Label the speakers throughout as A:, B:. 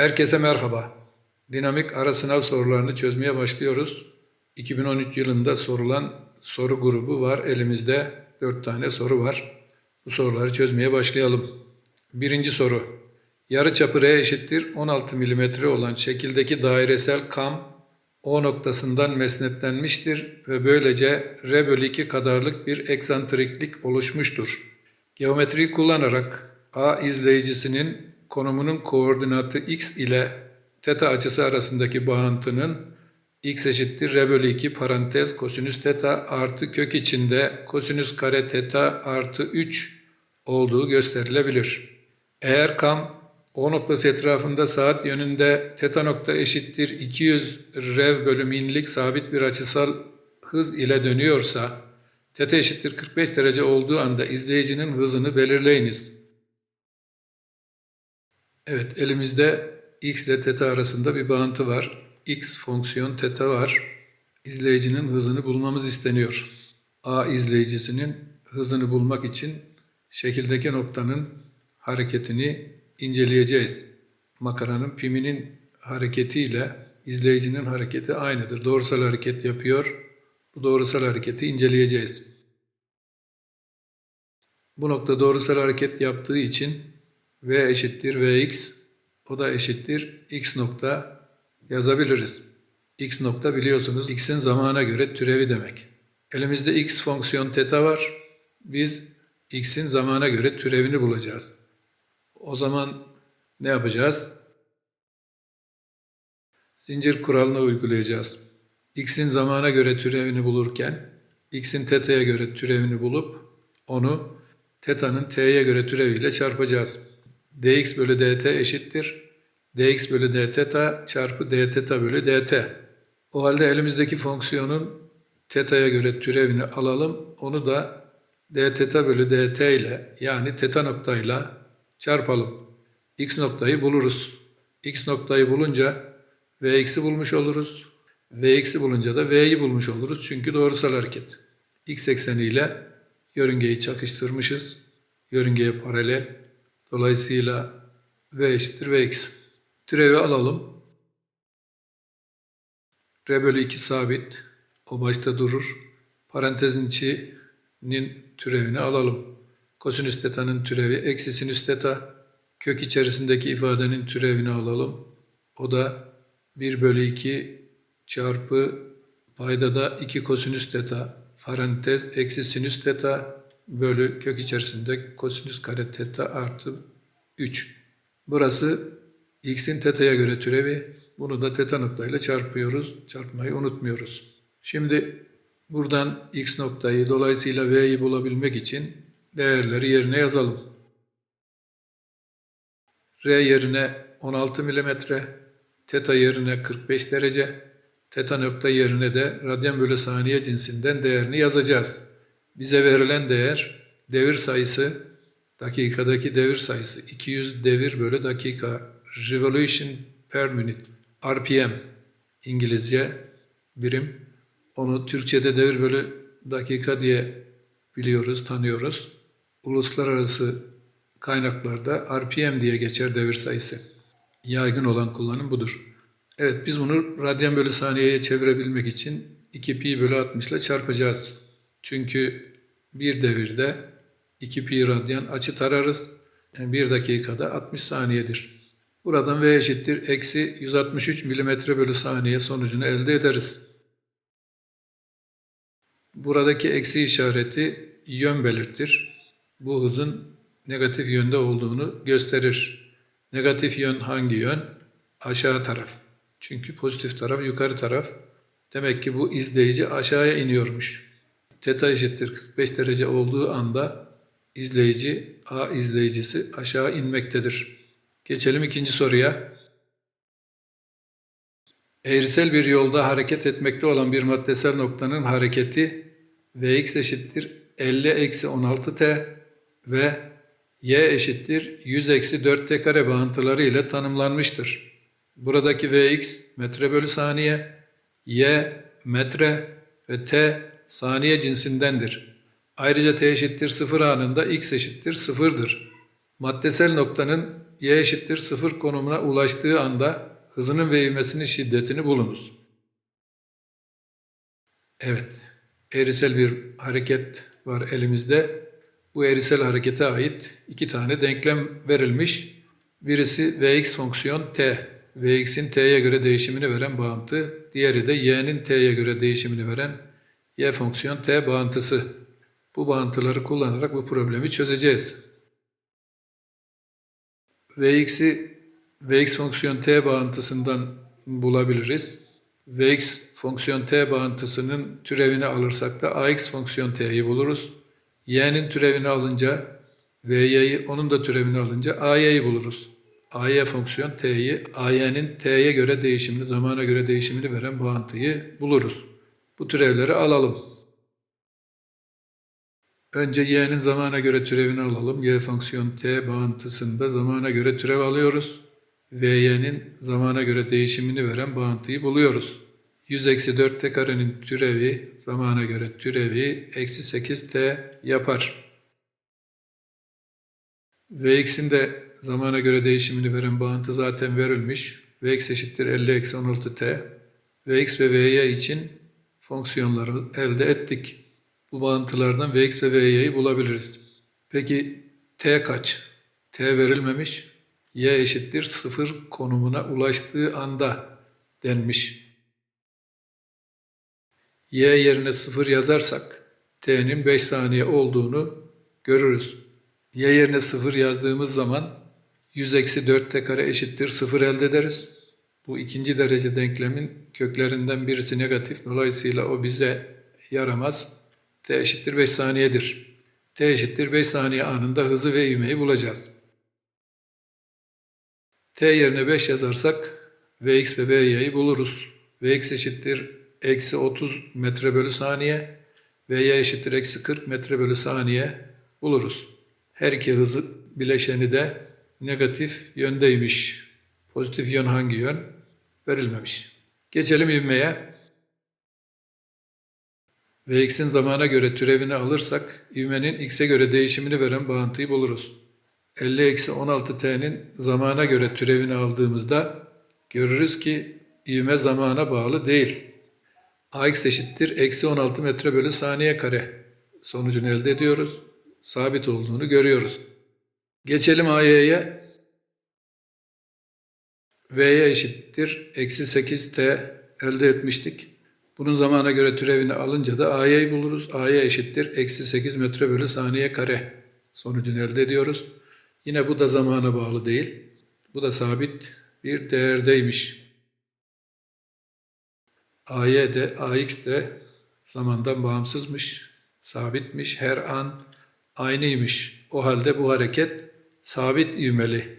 A: Herkese merhaba. Dinamik ara sınav sorularını çözmeye başlıyoruz. 2013 yılında sorulan soru grubu var. Elimizde 4 tane soru var. Bu soruları çözmeye başlayalım. Birinci soru. Yarıçapı R eşittir 16 mm olan şekildeki dairesel kam O noktasından mesnetlenmiştir ve böylece R bölü 2 kadarlık bir eksantriklik oluşmuştur. Geometriyi kullanarak A izleyicisinin konumunun koordinatı x ile teta açısı arasındaki bağıntının x eşittir r bölü 2 parantez kosinüs teta artı kök içinde kosinüs kare teta artı 3 olduğu gösterilebilir. Eğer kam o noktası etrafında saat yönünde teta nokta eşittir 200 rev bölü minlik sabit bir açısal hız ile dönüyorsa teta eşittir 45 derece olduğu anda izleyicinin hızını belirleyiniz. Evet elimizde x ile teta arasında bir bağıntı var. x fonksiyon teta var. İzleyicinin hızını bulmamız isteniyor. A izleyicisinin hızını bulmak için şekildeki noktanın hareketini inceleyeceğiz. Makaranın piminin hareketiyle izleyicinin hareketi aynıdır. Doğrusal hareket yapıyor. Bu doğrusal hareketi inceleyeceğiz. Bu nokta doğrusal hareket yaptığı için v eşittir vx o da eşittir x nokta yazabiliriz. x nokta biliyorsunuz x'in zamana göre türevi demek. Elimizde x fonksiyon teta var. Biz x'in zamana göre türevini bulacağız. O zaman ne yapacağız? Zincir kuralını uygulayacağız. x'in zamana göre türevini bulurken x'in teta'ya göre türevini bulup onu teta'nın t'ye göre türeviyle çarpacağız. Dx bölü dt eşittir. dx bölü d çarpı d bölü dt. O halde elimizdeki fonksiyonun teta'ya göre türevini alalım. Onu da d bölü dt ile yani teta noktayla çarpalım. x noktayı buluruz. x noktayı bulunca vx'i bulmuş oluruz. vx'i bulunca da v'yi bulmuş oluruz. Çünkü doğrusal hareket. x ekseniyle yörüngeyi çakıştırmışız. Yörüngeye paralel. Dolayısıyla v eşittir vx. Türevi alalım. r bölü 2 sabit. O başta durur. Parantezin içinin türevini alalım. Kosinüs teta'nın türevi eksi sinüs teta. Kök içerisindeki ifadenin türevini alalım. O da 1 bölü 2 çarpı payda da 2 kosinüs teta parantez eksi sinüs teta bölü kök içerisinde kosinüs kare teta artı 3. Burası x'in teta'ya göre türevi. Bunu da teta noktayla çarpıyoruz. Çarpmayı unutmuyoruz. Şimdi buradan x noktayı dolayısıyla v'yi bulabilmek için değerleri yerine yazalım. R yerine 16 mm, teta yerine 45 derece, teta nokta yerine de radyan bölü saniye cinsinden değerini yazacağız. Bize verilen değer devir sayısı, dakikadaki devir sayısı 200 devir bölü dakika, revolution per minute, RPM İngilizce birim. Onu Türkçe'de devir bölü dakika diye biliyoruz, tanıyoruz. Uluslararası kaynaklarda RPM diye geçer devir sayısı. Yaygın olan kullanım budur. Evet biz bunu radyan bölü saniyeye çevirebilmek için 2 pi bölü 60 ile çarpacağız. Çünkü bir devirde 2 pi radyan açı tararız. Yani bir dakikada 60 saniyedir. Buradan V eşittir eksi 163 milimetre bölü saniye sonucunu elde ederiz. Buradaki eksi işareti yön belirtir. Bu hızın negatif yönde olduğunu gösterir. Negatif yön hangi yön? Aşağı taraf. Çünkü pozitif taraf yukarı taraf. Demek ki bu izleyici aşağıya iniyormuş. Teta eşittir 45 derece olduğu anda izleyici A izleyicisi aşağı inmektedir. Geçelim ikinci soruya. Eğrisel bir yolda hareket etmekte olan bir maddesel noktanın hareketi Vx eşittir 50 eksi 16t ve y eşittir 100 eksi 4t kare bağıntıları ile tanımlanmıştır. Buradaki Vx metre bölü saniye, y metre ve t saniye cinsindendir. Ayrıca t eşittir 0 anında x eşittir 0'dır. Maddesel noktanın y eşittir sıfır konumuna ulaştığı anda hızının ve ivmesinin şiddetini bulunuz. Evet, eğrisel bir hareket var elimizde. Bu eğrisel harekete ait iki tane denklem verilmiş. Birisi Vx fonksiyon t, Vx'in t'ye göre değişimini veren bağıntı. Diğeri de y'nin t'ye göre değişimini veren y fonksiyon t bağıntısı. Bu bağıntıları kullanarak bu problemi çözeceğiz. Vx'i Vx fonksiyon t bağıntısından bulabiliriz. Vx fonksiyon t bağıntısının türevini alırsak da ax fonksiyon t'yi buluruz. y'nin türevini alınca vy'yi onun da türevini alınca a'yı buluruz. ay fonksiyon t'yi ay'nin t'ye göre değişimini, zamana göre değişimini veren bağıntıyı buluruz. Bu türevleri alalım. Önce y'nin zamana göre türevini alalım. y fonksiyon t bağıntısında zamana göre türev alıyoruz. vy'nin zamana göre değişimini veren bağıntıyı buluyoruz. 100 eksi 4t karenin türevi zamana göre türevi eksi 8t yapar. Vx'in de zamana göre değişimini veren bağıntı zaten verilmiş. Vx eşittir 50 eksi 16t. Vx ve Vy için fonksiyonları elde ettik. Bu bağıntılardan Vx ve Vy'yi bulabiliriz. Peki t kaç? t verilmemiş. y eşittir 0 konumuna ulaştığı anda denmiş. y yerine 0 yazarsak t'nin 5 saniye olduğunu görürüz. y yerine 0 yazdığımız zaman 100 eksi 4t kare eşittir 0 elde ederiz. Bu ikinci derece denklemin köklerinden birisi negatif. Dolayısıyla o bize yaramaz. t eşittir 5 saniyedir. t eşittir 5 saniye anında hızı ve ivmeyi bulacağız. t yerine 5 yazarsak vx ve vy'yi buluruz. vx eşittir eksi 30 metre bölü saniye, vy eşittir eksi 40 metre bölü saniye buluruz. Her iki hızı bileşeni de negatif yöndeymiş. Pozitif yön hangi yön? Verilmemiş. Geçelim ivmeye. Vx'in zamana göre türevini alırsak ivmenin x'e göre değişimini veren bağıntıyı buluruz. 50 eksi 16t'nin zamana göre türevini aldığımızda görürüz ki ivme zamana bağlı değil. ax eşittir eksi 16 metre bölü saniye kare sonucunu elde ediyoruz. Sabit olduğunu görüyoruz. Geçelim AY'ye. V'ye eşittir. Eksi 8T elde etmiştik. Bunun zamana göre türevini alınca da A'yı buluruz. A'ya eşittir. Eksi 8 metre bölü saniye kare sonucunu elde ediyoruz. Yine bu da zamana bağlı değil. Bu da sabit bir değerdeymiş. AY de AX de zamandan bağımsızmış, sabitmiş, her an aynıymış. O halde bu hareket sabit ivmeli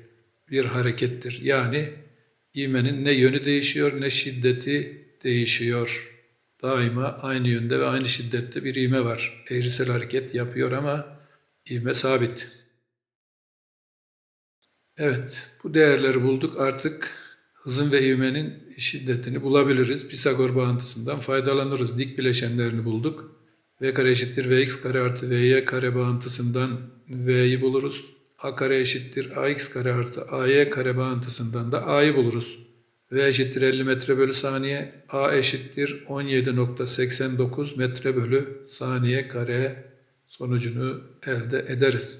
A: bir harekettir. Yani ivmenin ne yönü değişiyor ne şiddeti değişiyor. Daima aynı yönde ve aynı şiddette bir ivme var. Eğrisel hareket yapıyor ama ivme sabit. Evet, bu değerleri bulduk. Artık hızın ve ivmenin şiddetini bulabiliriz. Pisagor bağıntısından faydalanırız. Dik bileşenlerini bulduk. V kare eşittir Vx kare artı Vy kare bağıntısından V'yi buluruz. A kare eşittir AX kare artı AY kare bağıntısından da A'yı buluruz. V eşittir 50 metre bölü saniye, A eşittir 17.89 metre bölü saniye kare sonucunu elde ederiz.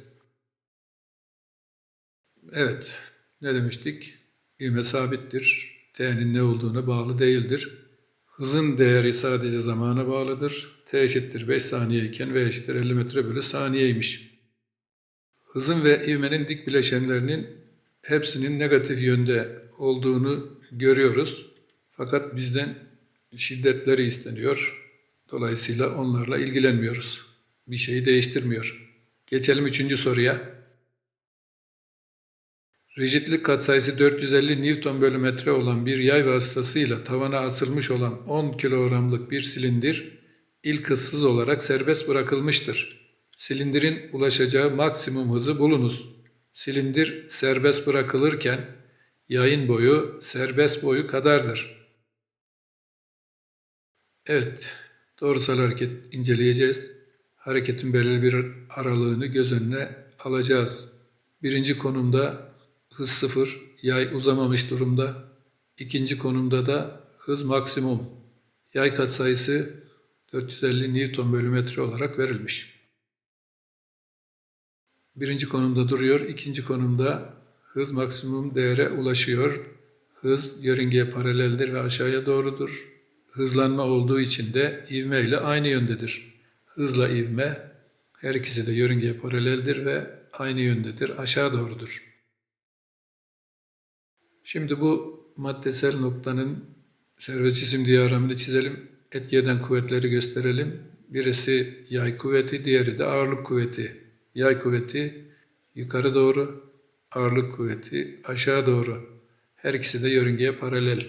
A: Evet, ne demiştik? İvme sabittir. T'nin ne olduğuna bağlı değildir. Hızın değeri sadece zamana bağlıdır. T eşittir 5 saniye iken V eşittir 50 metre bölü saniyeymiş. Hızın ve ivmenin dik bileşenlerinin hepsinin negatif yönde olduğunu görüyoruz. Fakat bizden şiddetleri isteniyor. Dolayısıyla onlarla ilgilenmiyoruz. Bir şeyi değiştirmiyor. Geçelim üçüncü soruya. Rigidlik katsayısı 450 Newton bölü metre olan bir yay vasıtasıyla tavana asılmış olan 10 kilogramlık bir silindir ilk hızsız olarak serbest bırakılmıştır. Silindirin ulaşacağı maksimum hızı bulunuz. Silindir serbest bırakılırken yayın boyu serbest boyu kadardır. Evet, doğrusal hareket inceleyeceğiz. Hareketin belirli bir aralığını göz önüne alacağız. Birinci konumda hız sıfır, yay uzamamış durumda. İkinci konumda da hız maksimum. Yay katsayısı 450 Newton bölü metre olarak verilmiş. Birinci konumda duruyor, ikinci konumda hız maksimum değere ulaşıyor. Hız yörüngeye paraleldir ve aşağıya doğrudur. Hızlanma olduğu için de ivme ile aynı yöndedir. Hızla ivme her ikisi de yörüngeye paraleldir ve aynı yöndedir, aşağı doğrudur. Şimdi bu maddesel noktanın serbest cisim diyagramını çizelim. Etki eden kuvvetleri gösterelim. Birisi yay kuvveti, diğeri de ağırlık kuvveti. Yay kuvveti yukarı doğru, ağırlık kuvveti aşağı doğru. Her ikisi de yörüngeye paralel.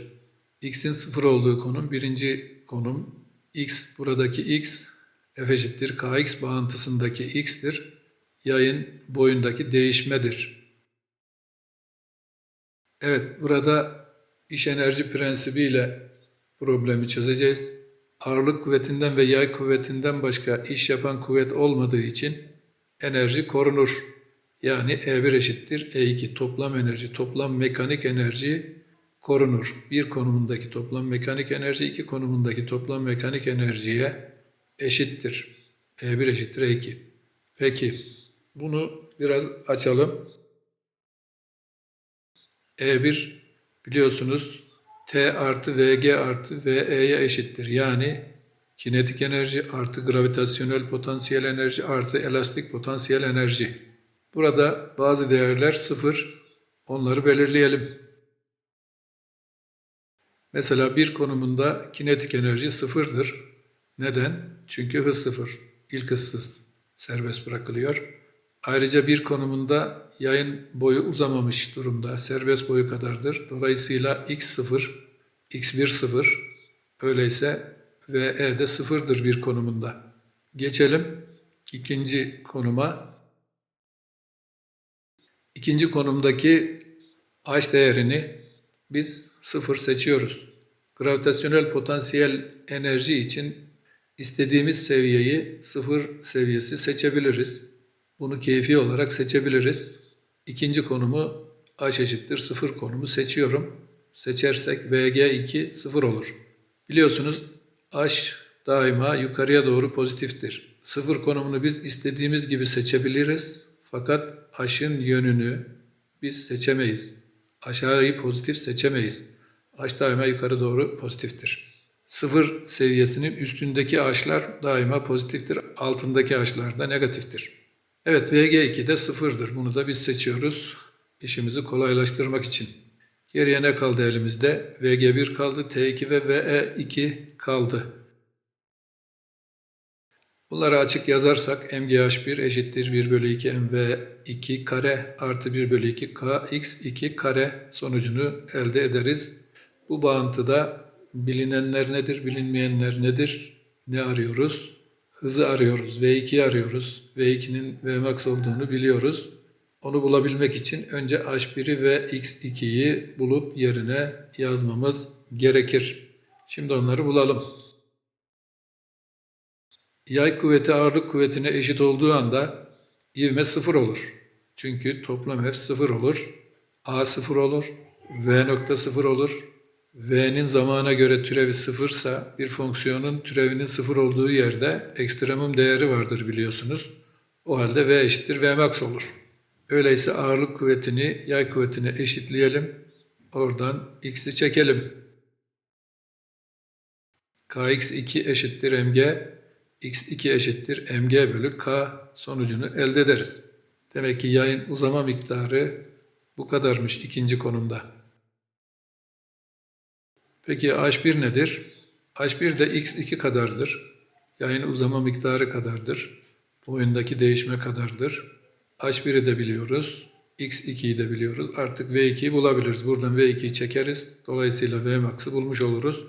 A: X'in sıfır olduğu konum birinci konum. X buradaki X F eşittir Kx bağıntısındaki X'tir. Yayın boyundaki değişmedir. Evet burada iş enerji prensibiyle problemi çözeceğiz. Ağırlık kuvvetinden ve yay kuvvetinden başka iş yapan kuvvet olmadığı için enerji korunur. Yani E1 eşittir E2 toplam enerji, toplam mekanik enerji korunur. Bir konumundaki toplam mekanik enerji iki konumundaki toplam mekanik enerjiye eşittir. E1 eşittir E2. Peki bunu biraz açalım. E1 biliyorsunuz T artı VG artı VE'ye eşittir. Yani kinetik enerji artı gravitasyonel potansiyel enerji artı elastik potansiyel enerji. Burada bazı değerler sıfır. Onları belirleyelim. Mesela bir konumunda kinetik enerji sıfırdır. Neden? Çünkü hız sıfır. İlk hızsız serbest bırakılıyor. Ayrıca bir konumunda yayın boyu uzamamış durumda. Serbest boyu kadardır. Dolayısıyla x sıfır, x1 sıfır. Öyleyse VE de sıfırdır bir konumunda. Geçelim ikinci konuma. İkinci konumdaki h değerini biz sıfır seçiyoruz. Gravitasyonel potansiyel enerji için istediğimiz seviyeyi sıfır seviyesi seçebiliriz. Bunu keyfi olarak seçebiliriz. İkinci konumu h eşittir sıfır konumu seçiyorum. Seçersek VG2 sıfır olur. Biliyorsunuz h daima yukarıya doğru pozitiftir. Sıfır konumunu biz istediğimiz gibi seçebiliriz. Fakat h'ın yönünü biz seçemeyiz. Aşağıyı pozitif seçemeyiz. H daima yukarı doğru pozitiftir. Sıfır seviyesinin üstündeki h'lar daima pozitiftir. Altındaki h'lar da negatiftir. Evet VG2 de sıfırdır. Bunu da biz seçiyoruz. İşimizi kolaylaştırmak için. Geriye ne kaldı elimizde? VG1 kaldı, T2 ve VE2 kaldı. Bunları açık yazarsak MGH1 eşittir 1 bölü 2 MV2 kare artı 1 bölü 2 KX2 kare sonucunu elde ederiz. Bu bağıntıda bilinenler nedir, bilinmeyenler nedir, ne arıyoruz? Hızı arıyoruz, V2'yi arıyoruz. V2'nin Vmax olduğunu biliyoruz. Onu bulabilmek için önce H1'i ve X2'yi bulup yerine yazmamız gerekir. Şimdi onları bulalım. Yay kuvveti ağırlık kuvvetine eşit olduğu anda ivme sıfır olur. Çünkü toplam F sıfır olur. A sıfır olur. V nokta sıfır olur. V'nin zamana göre türevi sıfırsa bir fonksiyonun türevinin sıfır olduğu yerde ekstremum değeri vardır biliyorsunuz. O halde V eşittir V max olur. Öyleyse ağırlık kuvvetini yay kuvvetine eşitleyelim. Oradan x'i çekelim. Kx2 eşittir mg, x2 eşittir mg bölü k sonucunu elde ederiz. Demek ki yayın uzama miktarı bu kadarmış ikinci konumda. Peki H1 nedir? H1 de x2 kadardır. Yayın uzama miktarı kadardır. Boyundaki değişme kadardır. H1'i de biliyoruz. X2'yi de biliyoruz. Artık V2'yi bulabiliriz. Buradan V2'yi çekeriz. Dolayısıyla V max'ı bulmuş oluruz.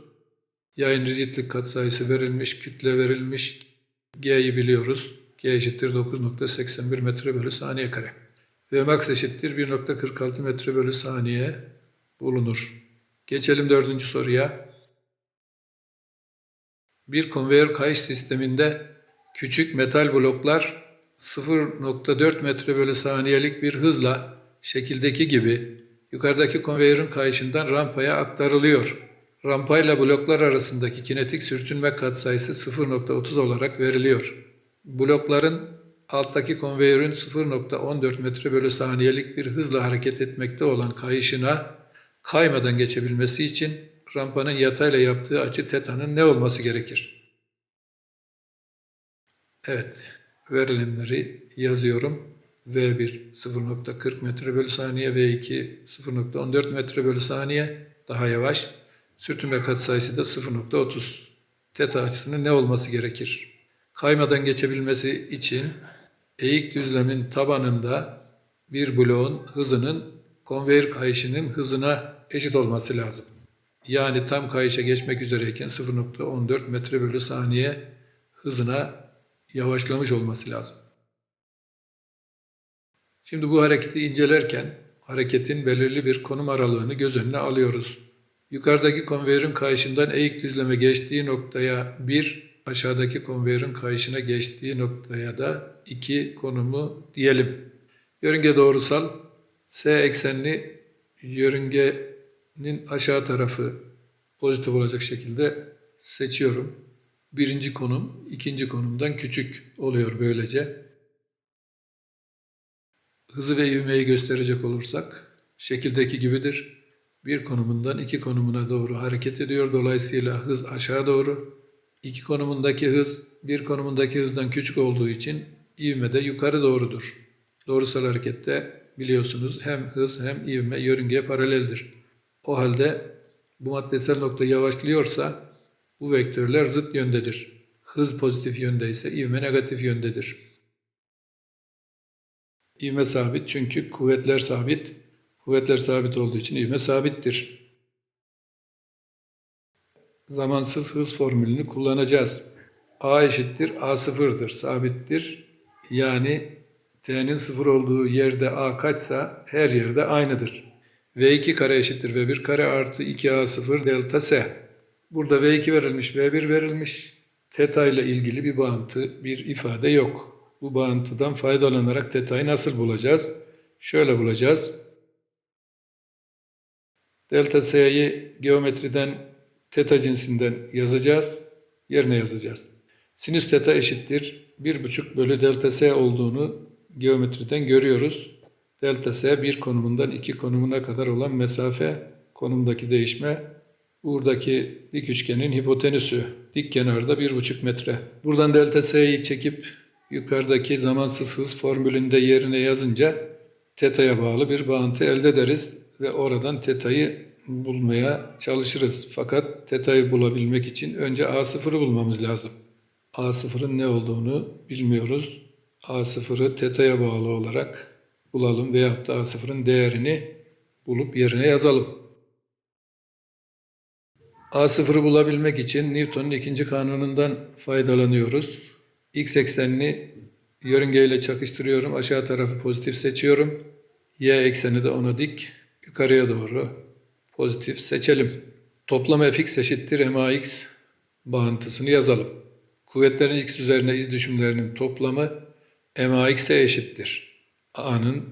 A: Yayın rigidlik katsayısı verilmiş, kütle verilmiş. G'yi biliyoruz. G eşittir 9.81 metre bölü saniye kare. V max eşittir 1.46 metre bölü saniye bulunur. Geçelim dördüncü soruya. Bir konveyör kayış sisteminde küçük metal bloklar 0.4 metre bölü saniyelik bir hızla şekildeki gibi yukarıdaki konveyörün kayışından rampaya aktarılıyor. Rampayla bloklar arasındaki kinetik sürtünme katsayısı 0.30 olarak veriliyor. Blokların alttaki konveyörün 0.14 metre bölü saniyelik bir hızla hareket etmekte olan kayışına kaymadan geçebilmesi için rampanın yatayla yaptığı açı teta'nın ne olması gerekir? Evet, verilenleri yazıyorum. V1 0.40 metre bölü saniye, V2 0.14 metre bölü saniye daha yavaş. Sürtünme katsayısı da 0.30. Teta açısının ne olması gerekir? Kaymadan geçebilmesi için eğik düzlemin tabanında bir bloğun hızının konveyör kayışının hızına eşit olması lazım. Yani tam kayışa geçmek üzereyken 0.14 metre bölü saniye hızına yavaşlamış olması lazım. Şimdi bu hareketi incelerken hareketin belirli bir konum aralığını göz önüne alıyoruz. Yukarıdaki konveyörün kayışından eğik düzleme geçtiği noktaya 1, aşağıdaki konveyörün kayışına geçtiği noktaya da 2 konumu diyelim. Yörünge doğrusal S eksenli yörüngenin aşağı tarafı pozitif olacak şekilde seçiyorum. Birinci konum ikinci konumdan küçük oluyor böylece. Hızı ve ivmeyi gösterecek olursak şekildeki gibidir. Bir konumundan iki konumuna doğru hareket ediyor. Dolayısıyla hız aşağı doğru. İki konumundaki hız bir konumundaki hızdan küçük olduğu için ivme de yukarı doğrudur. Doğrusal harekette biliyorsunuz hem hız hem ivme yörüngeye paraleldir. O halde bu maddesel nokta yavaşlıyorsa bu vektörler zıt yöndedir. Hız pozitif yönde ise ivme negatif yöndedir. İvme sabit çünkü kuvvetler sabit. Kuvvetler sabit olduğu için ivme sabittir. Zamansız hız formülünü kullanacağız. A eşittir A sıfırdır, sabittir. Yani T'nin sıfır olduğu yerde A kaçsa her yerde aynıdır. V2 kare eşittir V1 kare artı 2A0 delta S. Burada V2 verilmiş, V1 verilmiş. Teta ile ilgili bir bağıntı, bir ifade yok. Bu bağıntıdan faydalanarak teta'yı nasıl bulacağız? Şöyle bulacağız. Delta S'yi geometriden teta cinsinden yazacağız. Yerine yazacağız. Sinüs teta eşittir. 1,5 bölü delta S olduğunu geometriden görüyoruz. Delta S bir konumundan iki konumuna kadar olan mesafe konumdaki değişme buradaki dik üçgenin hipotenüsü dik kenarda 1,5 metre. Buradan delta S'yi çekip yukarıdaki zamansız hız formülünde yerine yazınca teta'ya bağlı bir bağıntı elde ederiz ve oradan teta'yı bulmaya çalışırız. Fakat teta'yı bulabilmek için önce A0'ı bulmamız lazım. A0'ın ne olduğunu bilmiyoruz. A0'ı teta'ya bağlı olarak bulalım veyahut da A0'ın değerini bulup yerine yazalım. A0'ı bulabilmek için Newton'un ikinci kanunundan faydalanıyoruz. X eksenini yörüngeyle çakıştırıyorum. Aşağı tarafı pozitif seçiyorum. Y ekseni de ona dik. Yukarıya doğru pozitif seçelim. Toplam fx eşittir max bağıntısını yazalım. Kuvvetlerin x üzerine iz düşümlerinin toplamı max'e eşittir. A'nın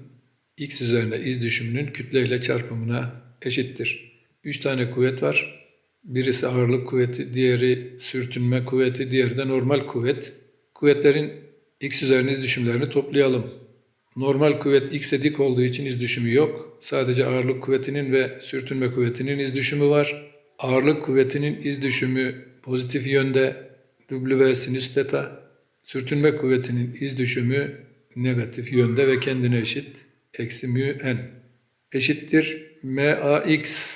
A: x üzerine iz düşümünün kütleyle çarpımına eşittir. Üç tane kuvvet var. Birisi ağırlık kuvveti, diğeri sürtünme kuvveti, diğeri de normal kuvvet. Kuvvetlerin x üzerine iz düşümlerini toplayalım. Normal kuvvet x'e dik olduğu için iz düşümü yok. Sadece ağırlık kuvvetinin ve sürtünme kuvvetinin iz düşümü var. Ağırlık kuvvetinin iz düşümü pozitif yönde W sinüs teta. Sürtünme kuvvetinin iz düşümü negatif yönde ve kendine eşit. Eksi mü n. Eşittir max.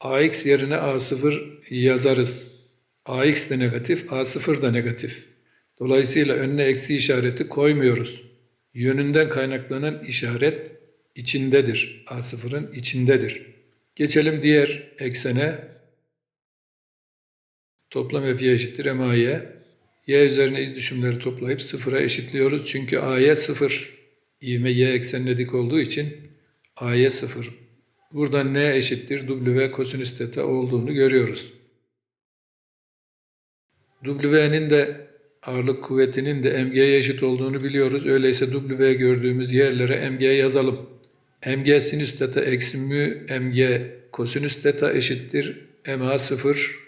A: Ax yerine a0 yazarız. ax de negatif, a0 da negatif. Dolayısıyla önüne eksi işareti koymuyoruz. Yönünden kaynaklanan işaret içindedir. A0'ın içindedir. Geçelim diğer eksene. Toplam f'ye eşittir m'a'ya. Y üzerine iz düşümleri toplayıp sıfıra eşitliyoruz. Çünkü a'ya sıfır. İvme y eksenine dik olduğu için a'ya sıfır. Buradan n eşittir w kosinüs teta olduğunu görüyoruz. W'nin de ağırlık kuvvetinin de mg'ye eşit olduğunu biliyoruz. Öyleyse W gördüğümüz yerlere mg yazalım. mg sinüs theta eksi mü mg kosinüs theta eşittir ma 0.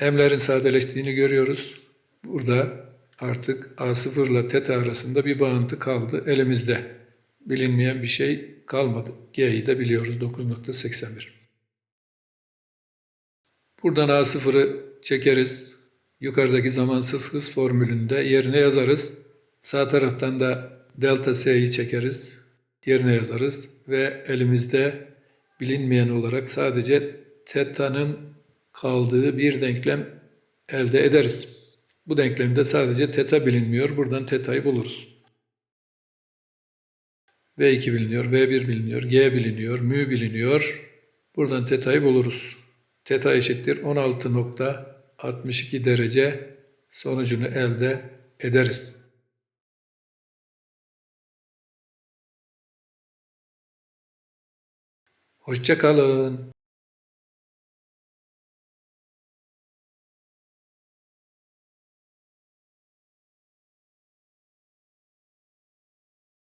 A: M'lerin sadeleştiğini görüyoruz. Burada artık a0 ile theta arasında bir bağıntı kaldı elimizde. Bilinmeyen bir şey kalmadı. G'yi de biliyoruz 9.81. Buradan A0'ı çekeriz. Yukarıdaki zamansız hız formülünde yerine yazarız. Sağ taraftan da delta S'yi çekeriz. Yerine yazarız. Ve elimizde bilinmeyen olarak sadece teta'nın kaldığı bir denklem elde ederiz. Bu denklemde sadece teta bilinmiyor. Buradan teta'yı buluruz. V2 biliniyor, V1 biliniyor, G biliniyor, mü biliniyor. Buradan teta'yı buluruz. Teta eşittir 16.62 derece sonucunu elde ederiz. Hoşça kalın.